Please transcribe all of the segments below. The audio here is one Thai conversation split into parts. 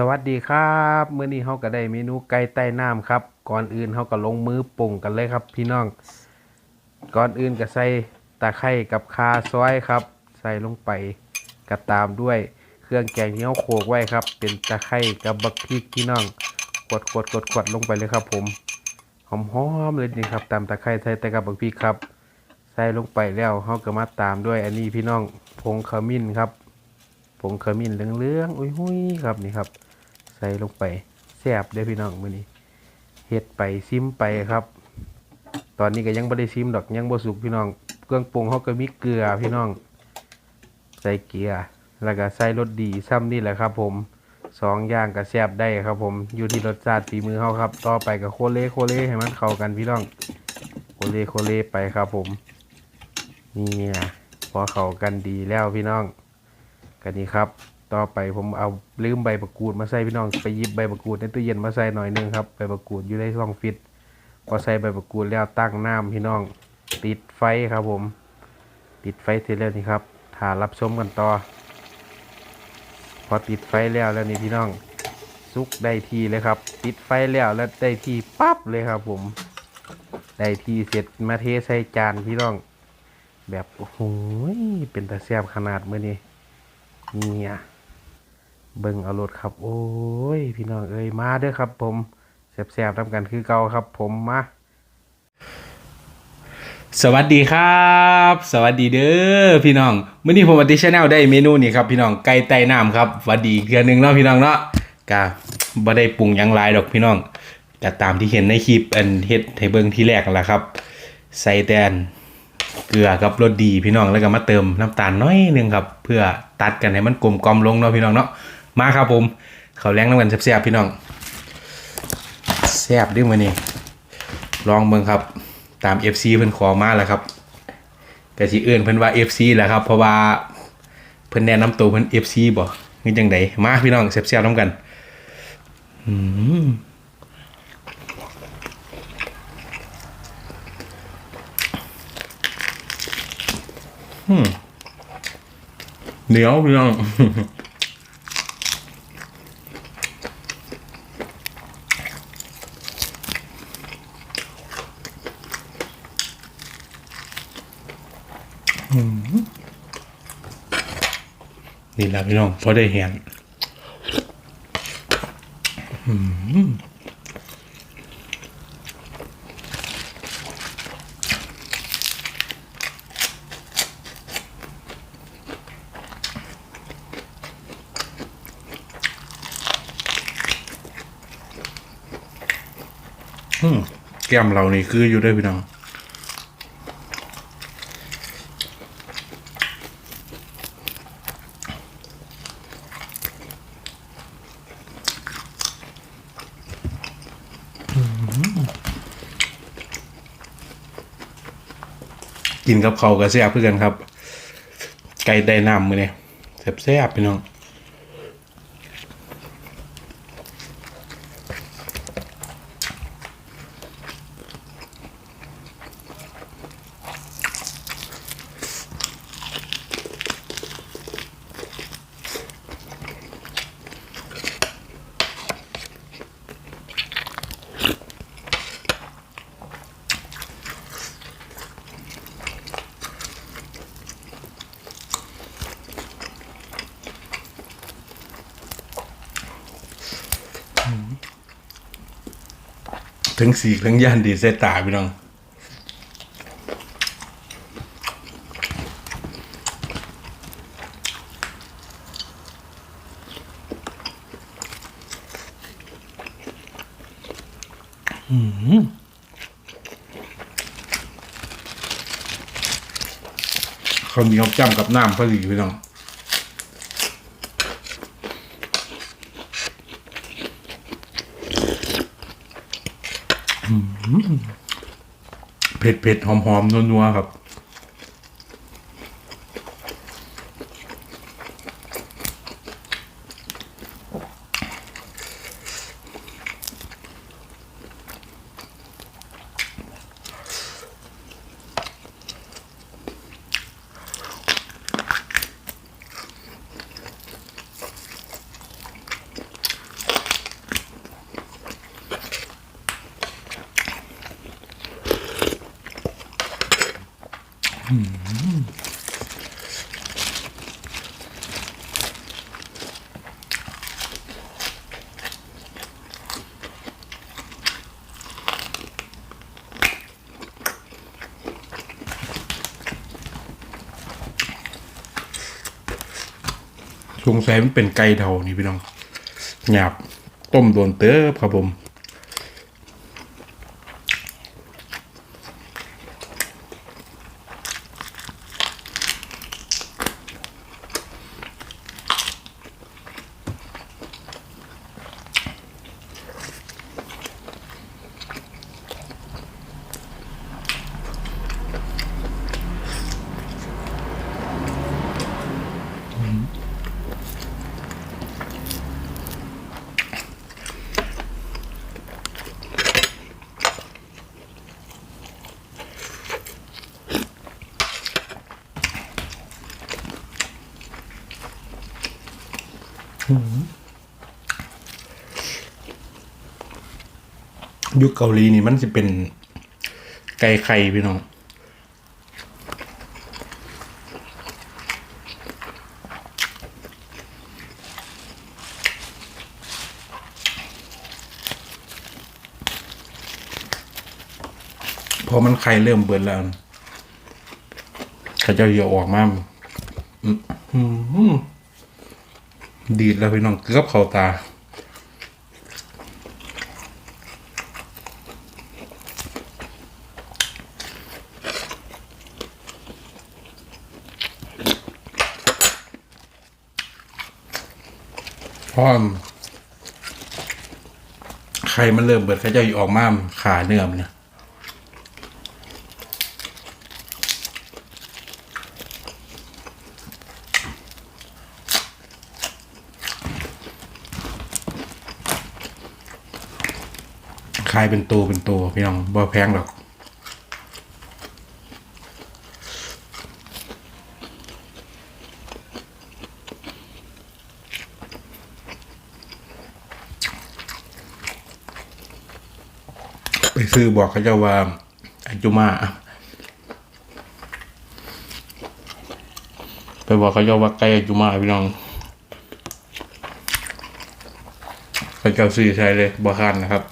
สวัสดีครับมื้อนี้เฮาก็ได้เมนูไก่ใต้น้ำครับ ก่อนอื่นเฮาก็ลงมือปรุงกันเลยครับ พี่น้อง ก่อนอื่นก็ใส่ตะไคร้กับคาซอยครับ ใส่ลงไปก็ตามด้วยเครื่องแกงที่เฮาโขกไว้ครับ เป็นตะไคร้กับบักพริกพี่น้องกดกดกดกดลงไปเลยครับ ผมหอมๆเลยนี่ครับ ตามตะไคร้ใส่ต่กับบักพริกครับ ใส่ลงไปแล้วเฮาก็มาตามด้วยอันนี้พี่น้องผงขมิ้นครับผงขมิ้นเหลืองๆอุ้ยๆครับนี่ครับ ใส่ลงไปแซ่บเด้อพี่น้องมื้อนี้เฮ็ดไปซิมไปครับ ตอนนี้ก็ยังบ่ได้ซิมดอกยังบ่สุกพี่น้องเครื่องปรุงเฮาก็มีเกลือพี่น้อง ใส่เกลือแล้วก็ใส่รสดีซ้ำนี่แหละครับ ผมสองอย่างก็แซ่บได้ครับ ผมอยู่ที่รสชาติฝีมือเฮาครับ ต่อไปก็โคเลโคเลให้มันเข้ากันพี่น้องโคเลโคเลไปครับ ผมนี่พอเข้ากันดีแล้วพี่น้องกันนี้ครับ ต่อไปผมเอาลืมใบมะกรูดมาใส่พี่น้องไปหยิบใบมะกรูดในตู้เย็นมาใส่หน่อยหนึงครับใบมะกรูดอยู่ในช่องฟิตพอใส่ใบมะกรูดแล้วตั้งน้ำพี่น้อง ติดไฟครับผม ติดไฟเสร็จแล้วนี่ครับถ่ารับชมกันต่อ พอติดไฟแล้วแล้วนี่พี่น้องซุกได้ทีเลยครับ ติดไฟแล้วแล้วได้ทีปั๊บเลยครับ ผมได้ทีเสร็จมาเทใส่จานพี่น้อง แบบโอ้โหยเป็นตาแซบขนาดเมื้อนี้เนี่ย เบิ่งเอารถครับ โอ้ย พี่น้องเอ้ยมาเด้อครับ ผมแซ่บๆทำกันคือเก่าครับ ผมมาสวัสดีครับ สวัสดีเด้อพี่น้องมื้อนี้ผมอัติชแนลได้เมนูนี่ครับพี่น้องไก่ใต้น้ำครับวัดดีอีกเทื่อหนึงเนาะพี่น้องเนาะก็บ่ได้ปรุงยังลายดอกพี่น้องก็ตามที่เห็นในคลิปอันเฮ็ดให้เบิ่งที่แรกแหละครับ ใส่แตนเกลือกับรสดีพี่น้องแล้วก็มาเติมน้ำตาลน้อยหนึงครับ เพื่อตัดกันให้มันกลมกลอมลงเนาะพี่น้องเนาะ มาครับผม เขาแรงน้ำกันแซ่บๆพี่น้องแซ่บด้วยมือนี้ลองเบิ่งครับ ตาม FC เพิ่นขอมาแล้วครับก็สิเอื้นเพิ่นว่า FC แหละครับ เพราะว่าเพิ่นแนะนำตัวเพิ่น FC บ่คือจังไดมาพี่น้องแซ่บๆนํกันอืมอืมเหนียวพี่น้อง นี่แหละพี่น้องพอได้เห็นอืมแก้มเรานี่คืออยู่ด้วยพี่น้อง กินกับเขาวก็แซ่บเพื่อกันครับ ไก่ได้น้ำมือเนี่ยแซ่บแซ่บๆพี่น้อง ทั้งสีทั้งย่านดีเซตาพี่น้อง อืมเขาวเหนียวจ้ำกับน้ำพอดีพี่น้อง เผ็ดเผ็ดหอมหอมนัวนัวๆครับ สงสัยมันเป็นไก่เทานี่พี่น้องหยาบต้มโดนเติบครับผม ยุคเกาหลีนี่มันจะเป็นไก่ไข่พี่น้องพอมันไข่เริ่มเบิดแล้วเขาเจะเยอะออกมาอืมอืมดีดแล้วพี่น้องเกือบเข้าตา พราะไข่มันเริ่มเบิดเขาจะออกมาขาเนื้อมันนะขายเป็นตัวเป็นตัวพี่น้องบ่แพงหรอก คือบอกเขาจะว่าอาจุมาไปบอกเขาจะว่าไก่อาจุมาพี่น้องเขาเจ้าซื้อใช้เลยบอคันนะครับ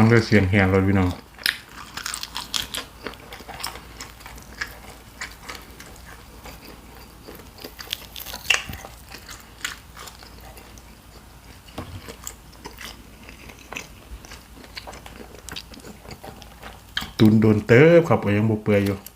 ฟังด้วยเสียงแหบเลยพี่น้องตุนโดนเติบครับก็ยังบ่เปื่อยอยู่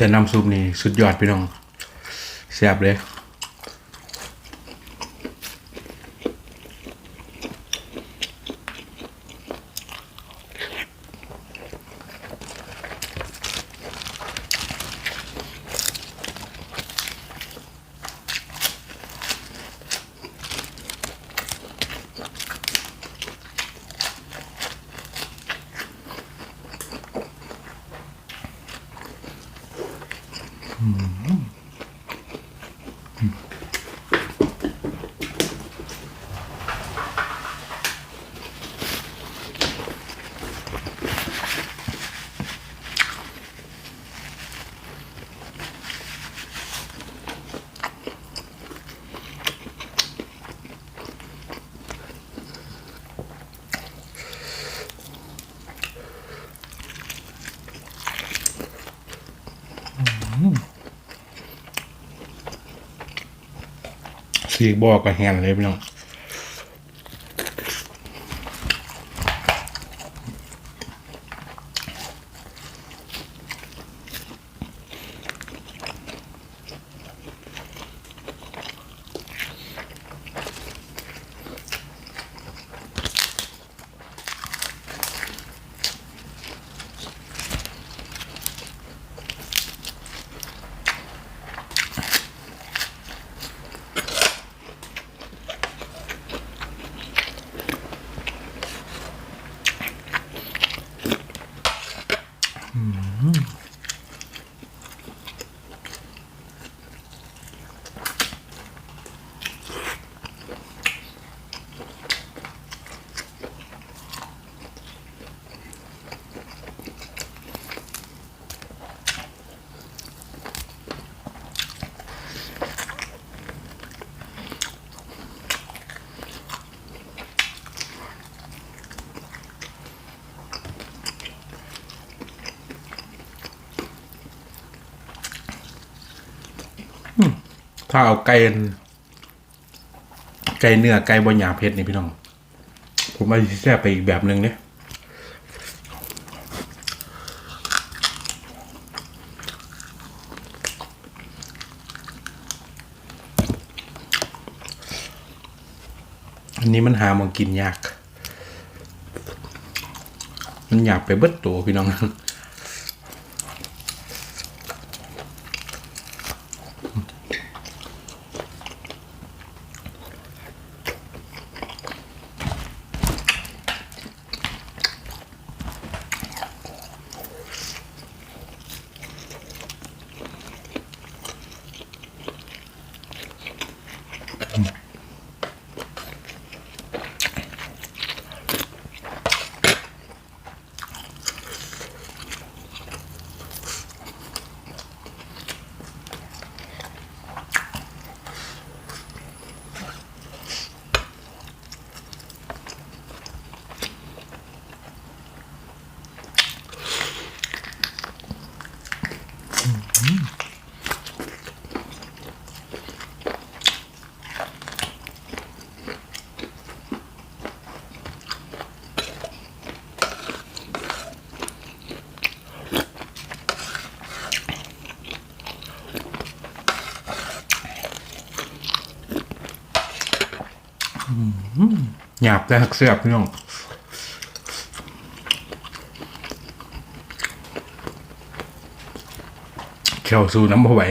แต่น้ำซุปนี่สุดยอดพี่น้องแซ่บเลย อ ฉีกบอกกับแฮนเลยพี่น้อง Mm -hmm. ถ้าเอาไก่ไก่เนื้อไก่บนหยาเพชรนี่พี่น้อง ผมว่าสิแซ่บไปอีกแบบหนึ่งเนี่ยอันนี้มันหามากินยาก มันอยากไปเบิดตัวพี่น้อง หยาบแต่หักเสียบพี่น้องเขียวสู้น้ำบ่ไหว